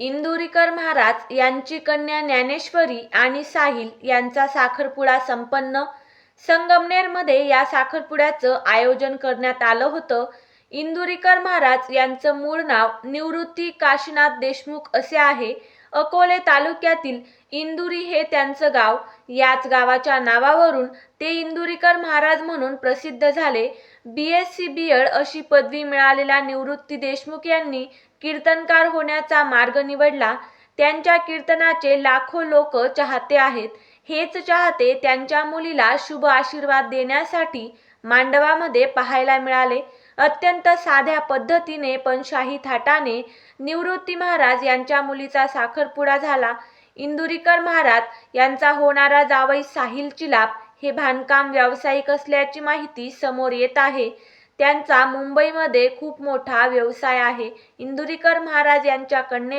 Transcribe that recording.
इंदुरीकर महाराज यांची कन्या ज्ञानेश्वरी आणि साहिल यांचा साखरपुडा संपन्न. संगमनेरमध्ये या साखरपुड्याचं आयोजन करण्यात आलं होतं. इंदुरीकर महाराज यांचं मूळ नाव निवृत्ती काशीनाथ देशमुख असे आहे. अकोले तालुक्यातील इंदुरी हे त्यांचं गाव. याच गावाच्या नावावरून ते इंदुरीकर महाराज म्हणून प्रसिद्ध झाले. B S C B Ed अशी पदवी मिळालेल्या निवृत्ती देशमुख यांनी कीर्तनकार होण्याचा मार्ग निवडला. त्यांच्या कीर्तनाचे लाखो लोक चाहते आहेत. हेच चाहते त्यांच्या मुलीला शुभ आशीर्वाद देण्यासाठी मांडवामध्ये पाहायला मिळाले. अत्यंत साध्या पद्धतीने पण शाही थाटाने निवृत्ती महाराज यांच्या मुलीचा साखरपुडा झाला. इंदुरीकर महाराज यांचा होणारा जावई साहिल चिलाप हे बांधकाम व्यावसायिक असल्याची माहिती समोर येत आहे. त्यांचा मुंबईमध्ये खूप मोठा व्यवसाय आहे. इंदुरीकर महाराज यांच्या कन्ये